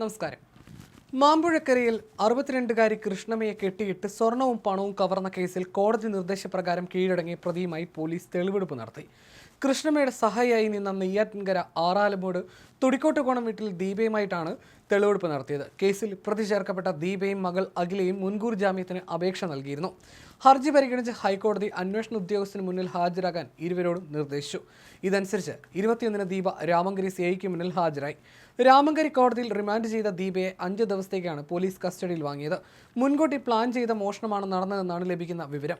നമസ്കാരം. മാമ്പുഴക്കരയിൽ അറുപത്തിരണ്ടുകാരി കൃഷ്ണമയെ കെട്ടിയിട്ട് സ്വർണവും പണവും കവർന്ന കേസിൽ കോടതി നിർദ്ദേശപ്രകാരം കീഴടങ്ങിയ പ്രതിയുമായി പോലീസ് തെളിവെടുപ്പ് നടത്തി. കൃഷ്ണമയുടെ സഹായിയായി നിന്ന നെയ്യാറ്റിൻകര ആറാലമോട് തുടിക്കോട്ടുകോണം വീട്ടിൽ ദീപയുമായിട്ടാണ് തെളിവെടുപ്പ് നടത്തിയത്. കേസിൽ പ്രതി ചേർക്കപ്പെട്ട ദീപയും മകൾ അഖിലയും മുൻകൂർ ജാമ്യത്തിന് അപേക്ഷ നൽകിയിരുന്നു. ഹർജി പരിഗണിച്ച് ഹൈക്കോടതി അന്വേഷണ ഉദ്യോഗസ്ഥന് മുന്നിൽ ഹാജരാകാൻ ഇരുവരോടും നിർദ്ദേശിച്ചു. ഇതനുസരിച്ച് ഇരുപത്തിയൊന്നിന് ദീപ രാമങ്കരി സി ഐക്ക് മുന്നിൽ ഹാജരായി. രാമങ്കരി കോടതിയിൽ റിമാൻഡ് ചെയ്ത ദീപയെ അഞ്ച് ദിവസത്തേക്കാണ് പോലീസ് കസ്റ്റഡിയിൽ വാങ്ങിയത്. മുൻകൂട്ടി പ്ലാൻ ചെയ്ത മോഷണമാണ് നടന്നതെന്നാണ് ലഭിക്കുന്ന വിവരം.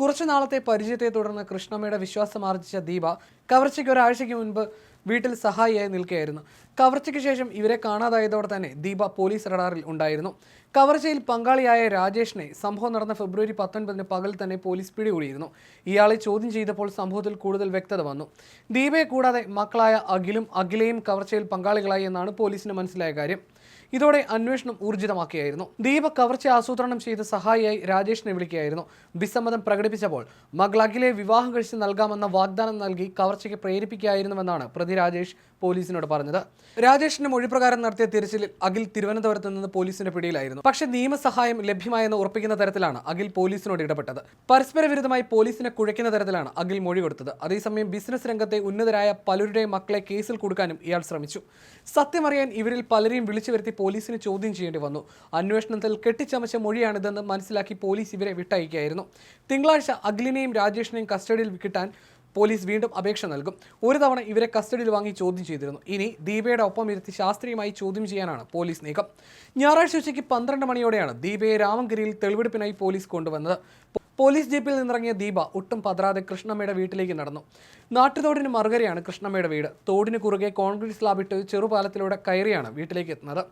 കുറച്ചു നാളത്തെ പരിചയത്തെ തുടർന്ന് കൃഷ്ണമ്മയുടെ വിശ്വാസം ആർജിച്ച ദീപ കവർച്ചയ്ക്ക് ഒരാഴ്ചയ്ക്ക് മുൻപ് വീട്ടിൽ സഹായിയായി നിൽക്കുകയായിരുന്നു. കവർച്ചയ്ക്ക് ശേഷം ഇവരെ കാണാതായതോടെ തന്നെ ദീപ പോലീസ് റഡാറിൽ ഉണ്ടായിരുന്നു. കവർച്ചയിൽ പങ്കാളിയായ രാജേഷിനെ സംഭവം നടന്ന ഫെബ്രുവരി പത്തൊൻപതിന് പകൽ തന്നെ പോലീസ് പിടികൂടിയിരുന്നു. ഇയാളെ ചോദ്യം ചെയ്തപ്പോൾ സംഭവത്തിൽ കൂടുതൽ വ്യക്തത വന്നു. ദീപയെ കൂടാതെ മക്കളായ അഖിലും അഖിലയും കവർച്ചയിൽ പങ്കാളികളായി എന്നാണ് പോലീസിന് മനസ്സിലായ കാര്യം. ഇതോടെ അന്വേഷണം ഊർജിതമാക്കിയായിരുന്നു. ദീപ കവർച്ച ആസൂത്രണം ചെയ്ത സഹായിയായി രാജേഷിനെ വിളിക്കുകയായിരുന്നു. വിസമ്മതം പ്രകടിപ്പിച്ചപ്പോൾ മകൾ അഖിലെ വിവാഹം കഴിച്ച് നൽകാമെന്ന വാഗ്ദാനം നൽകി കവർച്ചയ്ക്ക് പ്രേരിപ്പിക്കുകയായിരുന്നുവെന്നാണ് പ്രതി രാജേഷ് പോലീസിനോട് പറഞ്ഞത്. രാജേഷിന്റെ മൊഴിപ്രകാരം നടത്തിയ തിരച്ചിലിൽ അഖിൽ തിരുവനന്തപുരത്ത് നിന്ന് പോലീസിന്റെ പിടിയിലായിരുന്നു. പക്ഷെ നിയമസഹായം ലഭ്യമായെന്ന് ഉറപ്പിക്കുന്ന തരത്തിലാണ് അഖിൽ പോലീസിനോട് ഇടപെട്ടത്. പരസ്പര വിരുദ്ധമായി പോലീസിനെ കുഴയ്ക്കുന്ന തരത്തിലാണ് അഖിൽ മൊഴി കൊടുത്തത്. അതേസമയം ബിസിനസ് രംഗത്തെ ഉന്നതരായ പലരുടെയും മക്കളെ കേസിൽ കൊടുക്കാനും ഇയാൾ ശ്രമിച്ചു. സത്യമറിയാൻ ഇവരിൽ പലരെയും വിളിച്ചു വരുത്തി പോലീസിന് ചോദ്യം ചെയ്യേണ്ടി വന്നു. അന്വേഷണത്തിൽ കെട്ടിച്ചമച്ച മൊഴിയാണിതെന്ന് മനസ്സിലാക്കി പോലീസ് ഇവരെ വിട്ടയക്കുകയായിരുന്നു. തിങ്കളാഴ്ച അഖിലിനെയും രാജേഷിനെയും കസ്റ്റഡിയിൽ കിട്ടാൻ പോലീസ് വീണ്ടും അപേക്ഷ നൽകും. ഒരു തവണ ഇവരെ കസ്റ്റഡിയിൽ വാങ്ങി ചോദ്യം ചെയ്തിരുന്നു. ഇനി ദീപയുടെ ഒപ്പം ഇരുത്തി ശാസ്ത്രീയമായി ചോദ്യം ചെയ്യാനാണ് പോലീസ് നീക്കം. ഞായറാഴ്ച ഉച്ചയ്ക്ക് പന്ത്രണ്ട് മണിയോടെയാണ് ദീപയെ രാമങ്കരിയിൽ തെളിവെടുപ്പിനായി പോലീസ് കൊണ്ടുവന്നത്. പോലീസ് ജീപ്പിൽ നിന്നിറങ്ങിയ ദീപ ഒട്ടും പതറാതെ കൃഷ്ണമ്മയുടെ വീട്ടിലേക്ക് നടന്നു. നാട്ടുതോടിന് മറുകരയാണ് കൃഷ്ണമ്മയുടെ വീട്. തോടിന് കുറുകെ കോൺക്രീറ്റ് സ്ലാബിട്ട് ചെറുപാലത്തിലൂടെ കയറിയാണ് വീട്ടിലേക്ക് എത്തുന്നത്.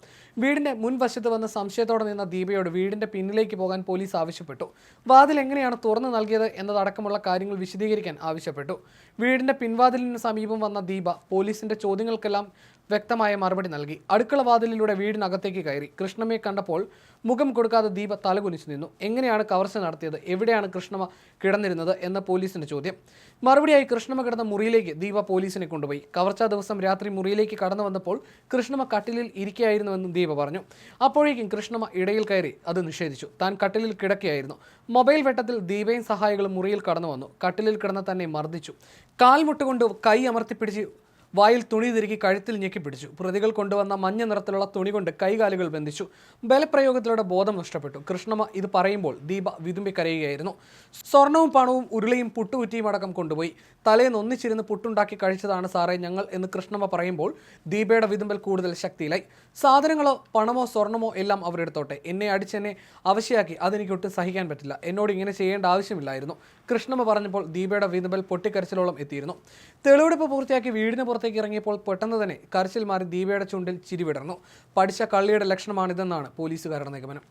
വീടിന്റെ മുൻവശത്ത് വന്ന് സംശയത്തോടെ നിന്ന ദീപയോട് വീടിന്റെ പിന്നിലേക്ക് പോകാൻ പോലീസ് ആവശ്യപ്പെട്ടു. വാതിൽ എങ്ങനെയാണ് തുറന്നു നൽകിയത് എന്നതടക്കമുള്ള കാര്യങ്ങൾ വിശദീകരിക്കാൻ ആവശ്യപ്പെട്ടു. വീടിന്റെ പിൻവാതിലിന് സമീപം വന്ന ദീപ പോലീസിന്റെ ചോദ്യങ്ങൾക്കെല്ലാം വ്യക്തമായ മറുപടി നൽകി. അടുക്കള വാതിലിലൂടെ വീടിനകത്തേക്ക് കയറി കൃഷ്ണമ്മയെ കണ്ടപ്പോൾ മുഖം കൊടുക്കാതെ ദീപ തലകുനിച്ചു നിന്നു. എങ്ങനെയാണ് കവർച്ച നടത്തിയത്? എവിടെയാണ് കൃഷ്ണമ്മ കിടന്നിരുന്നത്? എന്ന പോലീസിന്റെ ചോദ്യം. മറുപടിയായി കൃഷ്ണമ്മ കിടന്ന മുറിയിലേക്ക് ദീപ പോലീസിനെ കൊണ്ടുപോയി. കവർച്ചാ ദിവസം രാത്രി മുറിയിലേക്ക് കടന്നു വന്നപ്പോൾ കൃഷ്ണമ്മ കട്ടിലിൽ ഇരിക്കുകയായിരുന്നുവെന്നും ദീപ പറഞ്ഞു. അപ്പോഴേക്കും കൃഷ്ണമ്മ ഇടയിൽ കയറി അത് നിഷേധിച്ചു. താൻ കട്ടിലിൽ കിടക്കുകയായിരുന്നു. മൊബൈൽ വെട്ടത്തിൽ ദീപയും സഹായികളും മുറിയിൽ കടന്നു വന്നു. കട്ടിലിൽ കിടന്ന തന്നെ മർദ്ദിച്ചു. കാൽമുട്ടുകൊണ്ട് കൈ അമർത്തിപ്പിടിച്ച് വായിൽ തുണി തിരുകി കഴുത്തിൽ ഞെക്കി പിടിച്ചു. പ്രതികൾ കൊണ്ടുവന്ന മഞ്ഞ നിറത്തിലുള്ള തുണി കൊണ്ട് കൈകാലുകൾ ബന്ധിച്ചു. ബലപ്രയോഗത്തിലൂടെ ബോധം നഷ്ടപ്പെട്ടു. കൃഷ്ണമ്മ ഇത് പറയുമ്പോൾ ദീപ വിതുമ്പി കരയുകയായിരുന്നു സ്വർണവും പണവും ഉരുളയും പുട്ടുകുറ്റിയും അടക്കം കൊണ്ടുപോയി. തലേന്ന് ഒന്നിച്ചിരുന്ന് പുട്ടുണ്ടാക്കി കഴിച്ചതാണ് സാറേ ഞങ്ങൾ എന്ന് കൃഷ്ണമ്മ പറയുമ്പോൾ ദീപയുടെ വിതുമ്പൽ കൂടുതൽ ശക്തിയിലായി. സാധനങ്ങളോ പണമോ സ്വർണമോ എല്ലാം അവരെടുത്തോട്ടെ. എന്നെ അടിച്ചെന്നെ അവശയാക്കി. അതെനിക്കൊട്ടും സഹിക്കാൻ പറ്റില്ല. എന്നോട് ഇങ്ങനെ ചെയ്യേണ്ട ആവശ്യമില്ലായിരുന്നു. കൃഷ്ണമ്മ പറഞ്ഞപ്പോൾ ദീപയുടെ വീതുമ്പൽ പൊട്ടിക്കരച്ചിലോളം എത്തിയിരുന്നു. തെളിവെടുപ്പ് പൂർത്തിയാക്കി വീടിന് പുറത്തേക്ക് ഇറങ്ങിയപ്പോൾ പെട്ടെന്ന് തന്നെ കരച്ചിൽ മാറി ദീപയുടെ ചുണ്ടിൽ ചിരി വിടർന്നു പഠിച്ച കള്ളിയുടെ ലക്ഷണമാണിതെന്നാണ് പോലീസുകാരുടെ നിഗമനം.